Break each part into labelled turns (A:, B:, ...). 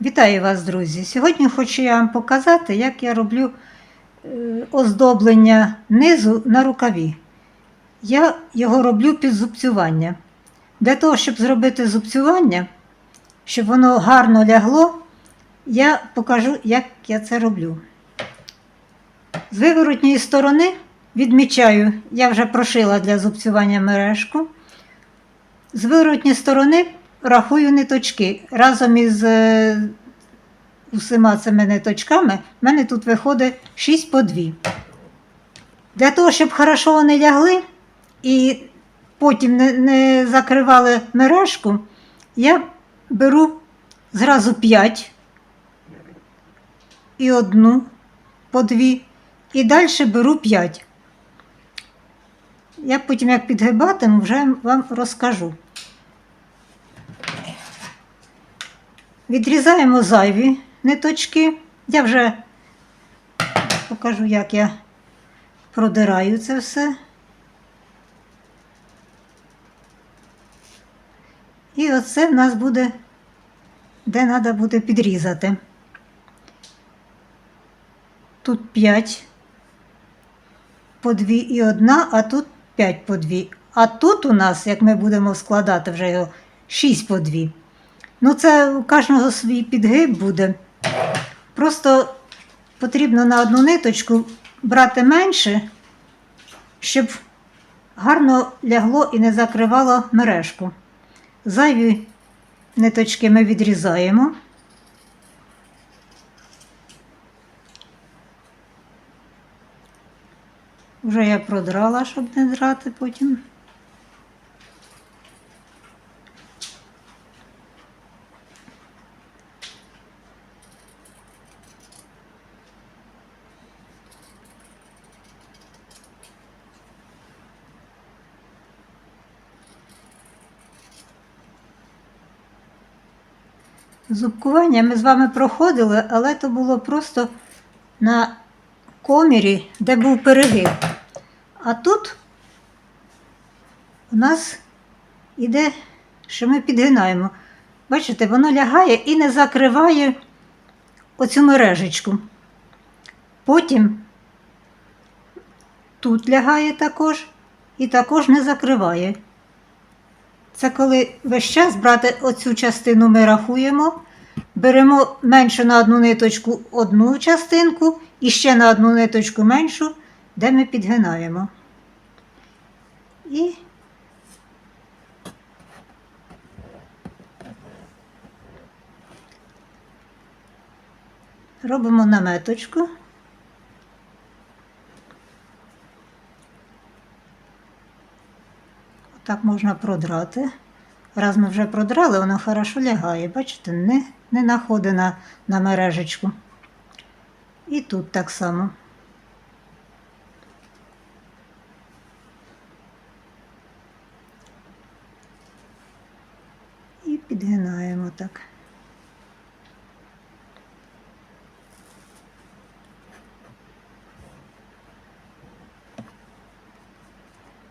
A: Вітаю вас, друзі! Сьогодні хочу я вам показати, як я роблю е, оздоблення низу на рукаві. Я його роблю під зубцювання. Для того, щоб зробити зубцювання, щоб воно гарно лягло, я покажу, як я це роблю. З виворотньої сторони відмічаю, я вже прошила для зубцювання мережку. З виворотньої сторони рахую ниточки. Разом із е, усіма цими ниточками в мене тут виходить 6 по 2. Для того, щоб хорошо вони лягли і потім не, не закривали мережку, я беру зразу 5 і одну по 2, і далі беру 5. Я потім, як підгибатиму, вже вам розкажу. Відрізаємо зайві ниточки. Я вже покажу, як я продираю це все. І оце в нас буде, де треба буде підрізати. Тут 5 по 2 і одна, а тут 5 по 2. А тут у нас, як ми будемо складати вже його 6 по 2. Ну, це у кожного свій підгиб буде. Просто потрібно на одну ниточку брати менше, щоб гарно лягло і не закривало мережку. Зайві ниточки ми відрізаємо. Вже я продрала, щоб не драти потім. Зубкування ми з вами проходили, але то було просто на комірі, де був перегиб. А тут у нас іде, що ми підгинаємо. Бачите, воно лягає і не закриває оцю мережечку. Потім тут лягає також і також не закриває. Це коли весь час брати оцю частину ми рахуємо, беремо менше на одну ниточку одну частинку і ще на одну ниточку меншу, де ми підгинаємо. І робимо наметочку. Так можна продрати. Раз ми вже продрали, воно хорошо лягає. Бачите, не, не находить на, на мережечку. І тут так само. І підгинаємо так.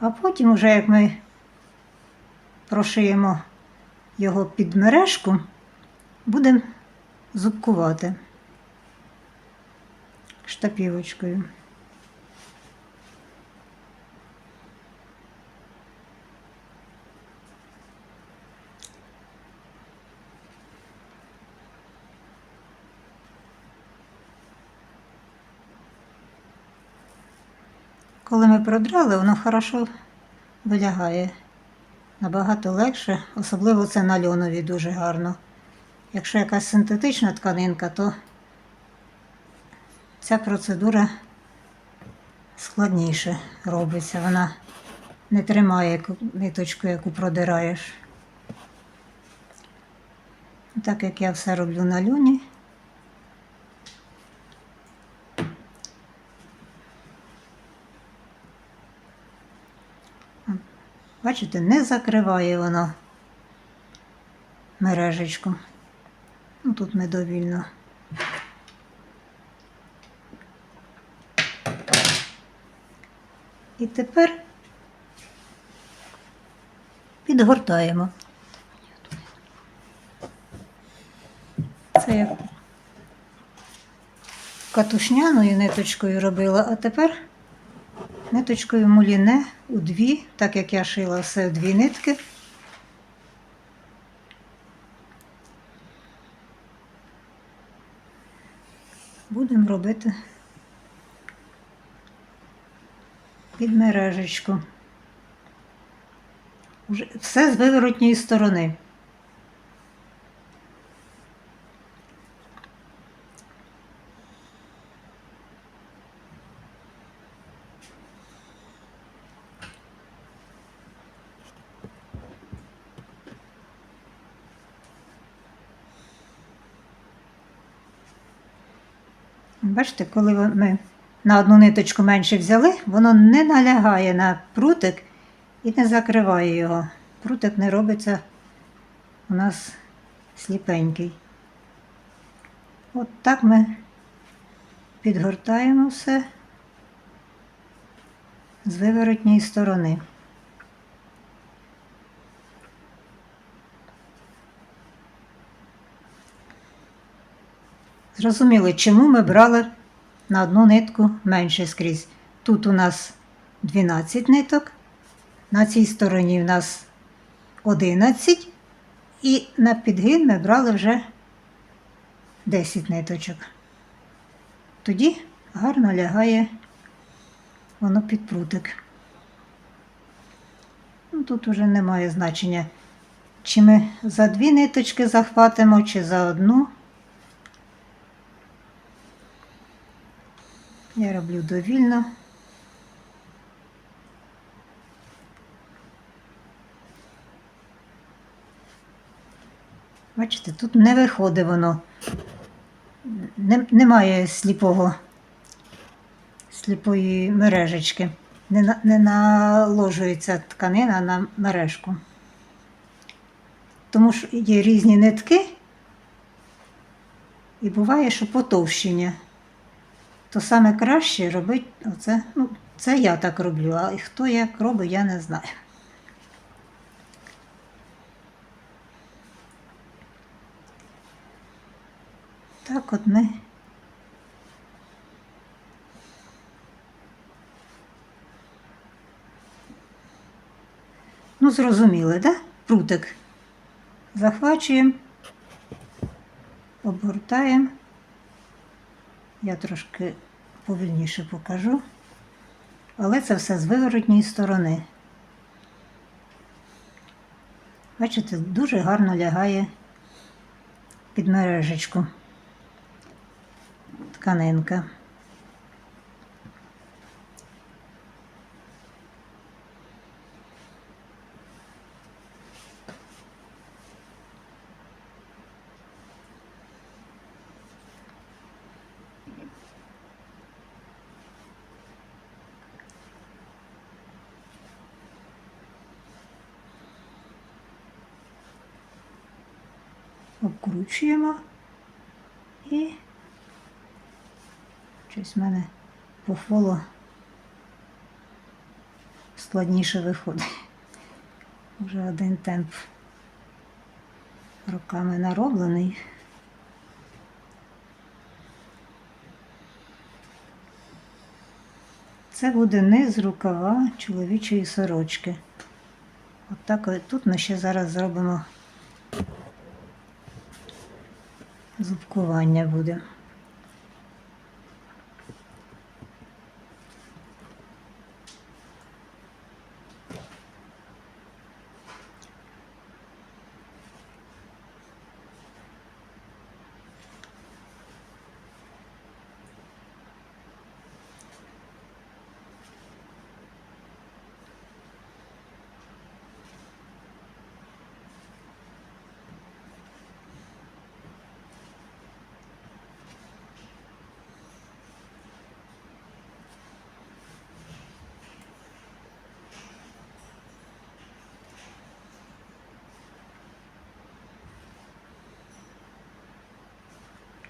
A: А потім, вже як ми прошиємо його під мережку, будемо зубкувати штапівочкою. Коли ми продрали, воно хорошо вилягає. Набагато легше, особливо це на льонові дуже гарно. Якщо якась синтетична тканинка, то ця процедура складніше робиться. Вона не тримає ниточку, яку продираєш. Так як я все роблю на льоні. Бачите, не закриває воно мережечку. Ну, тут ми довільно. І тепер підгортаємо. Це я катушняною ниточкою робила, а тепер ниточкою муліне у дві, так як я шила все в дві нитки. Будемо робити під мережечку. Все з виворотньої сторони. Бачите, коли ми на одну ниточку менше взяли, воно не налягає на прутик і не закриває його. Прутик не робиться у нас сліпенький. От так ми підгортаємо все з виворотньої сторони. Зрозуміли, чому ми брали на одну нитку менше скрізь. Тут у нас 12 ниток, на цій стороні у нас 11, і на підгин ми брали вже 10 ниточок. Тоді гарно лягає воно під прутик. Ну, тут уже немає значення, чи ми за дві ниточки захватимо, чи за одну. Я роблю довільно. Бачите, тут не виходить воно. Не, немає сліпого, сліпої мережечки. Не, не наложується тканина на мережку. Тому що є різні нитки, і буває, що потовщення то саме краще робити оце. Ну, це я так роблю, а хто як робить, я не знаю. Так от ми. Ну, зрозуміли, да? Прутик. Захвачуємо, обгортаємо. Я трошки повільніше покажу. Але це все з виворотньої сторони. Бачите, дуже гарно лягає під мережечку тканинка. Обкручуємо і щось в мене по фолу складніше виходить. Вже один темп руками нароблений. Це буде низ рукава чоловічої сорочки. От так от тут ми ще зараз зробимо зубкування буде.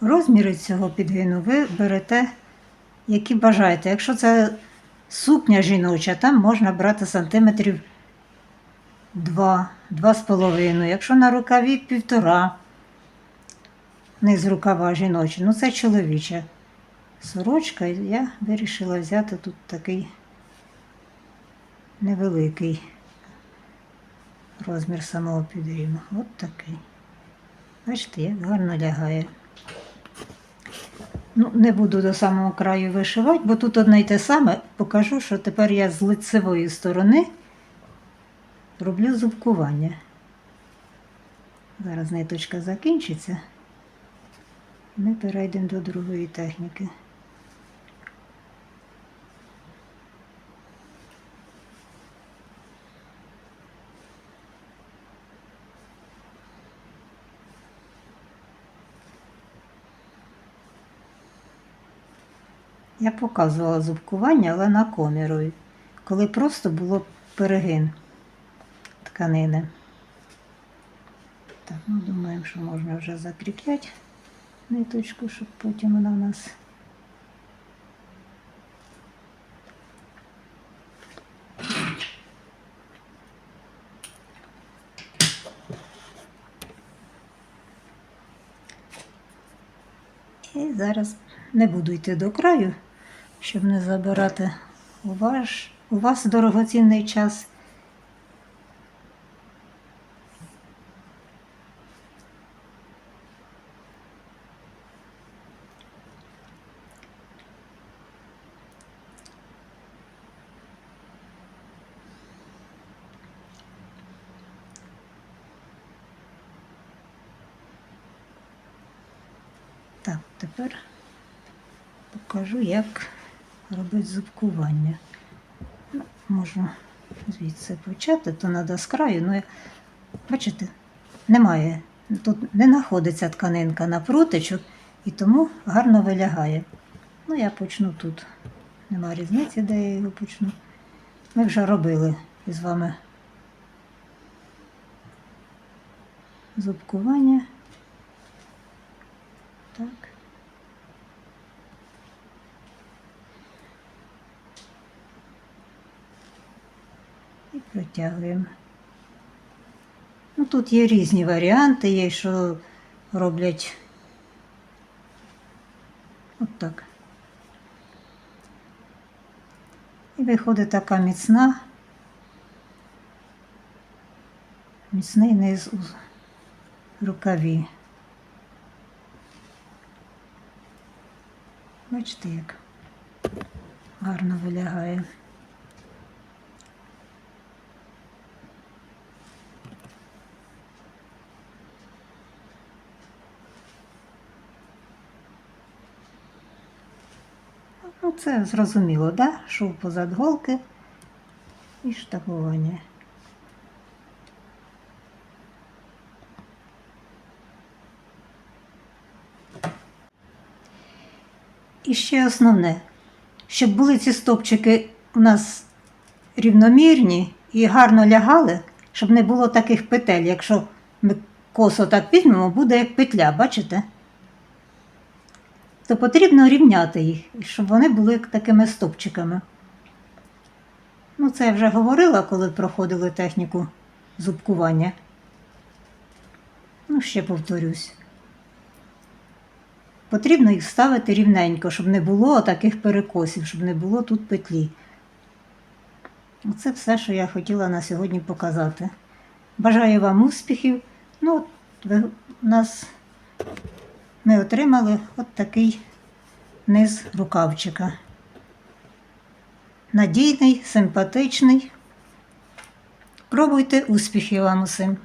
A: Розміри цього підгину ви берете, які бажаєте. Якщо це сукня жіноча, там можна брати сантиметрів 2, 2,5. Якщо на рукаві півтора. низ рукава жіночий. Ну, це чоловіча сорочка. Я вирішила взяти тут такий невеликий розмір самого підріву. От такий. Бачите, як гарно лягає. Ну, не буду до самого краю вишивати, бо тут одне й те саме. Покажу, що тепер я з лицевої сторони роблю зубкування. Зараз ниточка закінчиться. Ми перейдемо до другої техніки. Я показувала зубкування, але на комірові, коли просто було перегин тканини. Так, ну думаємо, що можна вже закріпляти ниточку, щоб потім вона в нас. І зараз не буду йти до краю, щоб не забирати у, у вас дорогоцінний час. Так, тепер покажу, як робити зубкування. Ну, можу звідси почати, то треба з краю, ну, бачите, немає. Тут не знаходиться тканинка на прутичок і тому гарно вилягає. Ну, я почну тут. Нема різниці, де я його почну. Ми вже робили із вами зубкування. Так. І протягуємо. Ну, тут є різні варіанти, є, що роблять от так. І виходить така міцна, міцний низ у рукаві. Бачите, як гарно вилягає. Ну, це зрозуміло, да? Шов позад голки і штабування. І ще основне, щоб були ці стопчики у нас рівномірні і гарно лягали, щоб не було таких петель. Якщо ми косо так візьмемо, буде як петля, бачите? То потрібно рівняти їх, щоб вони були такими стопчиками. Ну, це я вже говорила, коли проходили техніку зубкування. Ну, ще повторюсь. Потрібно їх ставити рівненько, щоб не було таких перекосів, щоб не було тут петлі. Оце все, що я хотіла на сьогодні показати. Бажаю вам успіхів. Ну, от ви, у нас ми отримали от такий низ рукавчика. Надійний, симпатичний. Пробуйте успіхів вам усім!